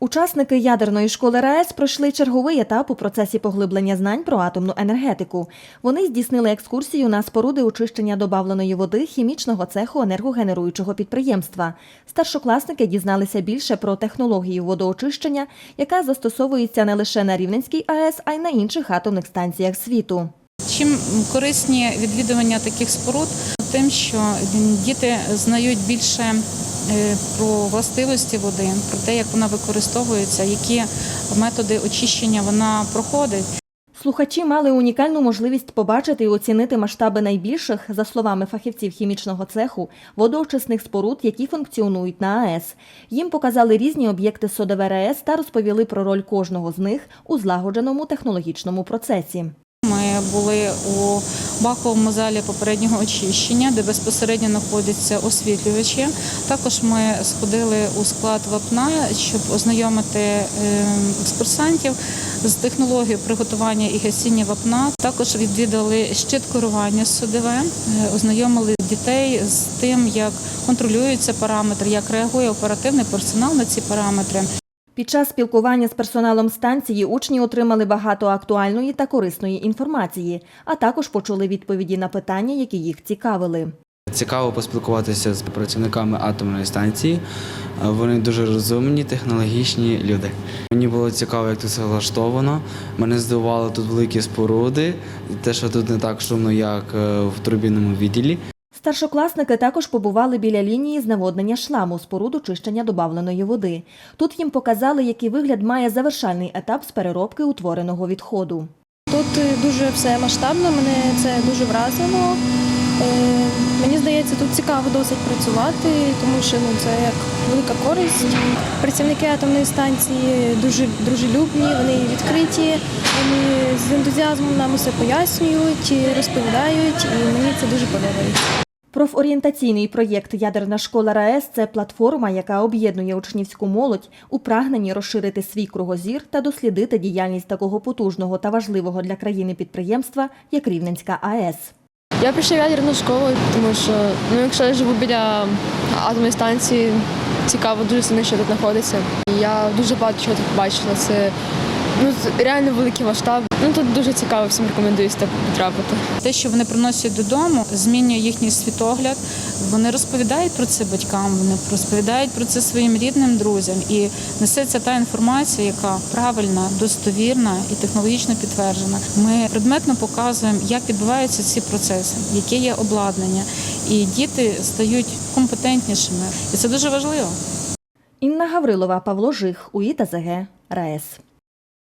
Учасники ядерної школи РаЕС пройшли черговий етап у процесі поглиблення знань про атомну енергетику. Вони здійснили екскурсію на споруди очищення добавленої води хімічного цеху енергогенеруючого підприємства. Старшокласники дізналися більше про технологію водоочищення, яка застосовується не лише на Рівненській АЕС, а й на інших атомних станціях світу. Чим корисні відвідування таких споруд? Тим, що діти знають більше про властивості води, про те, як вона використовується, які методи очищення вона проходить. Слухачі мали унікальну можливість побачити і оцінити масштаби найбільших, за словами фахівців хімічного цеху, водоочисних споруд, які функціонують на АЕС. Їм показали різні об'єкти СОДВ РаЕС та розповіли про роль кожного з них у злагодженому технологічному процесі. Ми були у баковому залі попереднього очищення, де безпосередньо знаходяться освітлювачі. Також ми сходили у склад вапна, щоб ознайомити е, екскурсантів з технологією приготування і гасіння вапна. Також відвідали щит керування СОДВ, е, ознайомили дітей з тим, як контролюються параметри, як реагує оперативний персонал на ці параметри. Під час спілкування з персоналом станції учні отримали багато актуальної та корисної інформації, а також почули відповіді на питання, які їх цікавили. Цікаво поспілкуватися з працівниками атомної станції. Вони дуже розумні, технологічні люди. Мені було цікаво, як тут все влаштовано. Мене здивували тут великі споруди, те, що тут не так шумно, як е, в турбінному відділі. Старшокласники також побували біля лінії зневоднення шламу споруд очищення добавленої води. Тут їм показали, який вигляд має завершальний етап з переробки утвореного відходу. Тут е, дуже все масштабно, мене це дуже вразило. Е, Мені здається, тут цікаво досить працювати, тому що ну, це як велика користь. Працівники атомної станції дуже дружелюбні, вони відкриті, вони з ентузіазмом нам усе пояснюють, розповідають, і мені це дуже подобається. Профорієнтаційний проєкт Ядерна школа РаЕС це платформа, яка об'єднує учнівську молодь у прагненні розширити свій кругозір та дослідити діяльність такого потужного та важливого для країни підприємства, як Рівненська АЕС. Я прийшла в ядерну школу, тому що ну, якщо я живу біля атомної станції, цікаво дуже сильно, що тут знаходиться. Я дуже багато чого тут побачила. Це ну, це реально великий масштаб. Ну тут дуже цікаво, всім рекомендую сюди потрапити. Те, що вони приносять додому, змінює їхній світогляд. Вони розповідають про це батькам, вони розповідають про це своїм рідним друзям. І несеться та інформація, яка правильна, достовірна і технологічно підтверджена. Ми предметно показуємо, як відбуваються ці процеси, яке є обладнання, і діти стають компетентнішими. І це дуже важливо. Інна Гаврилова, Павло Жих, УІТА ЗГ, РаЕС.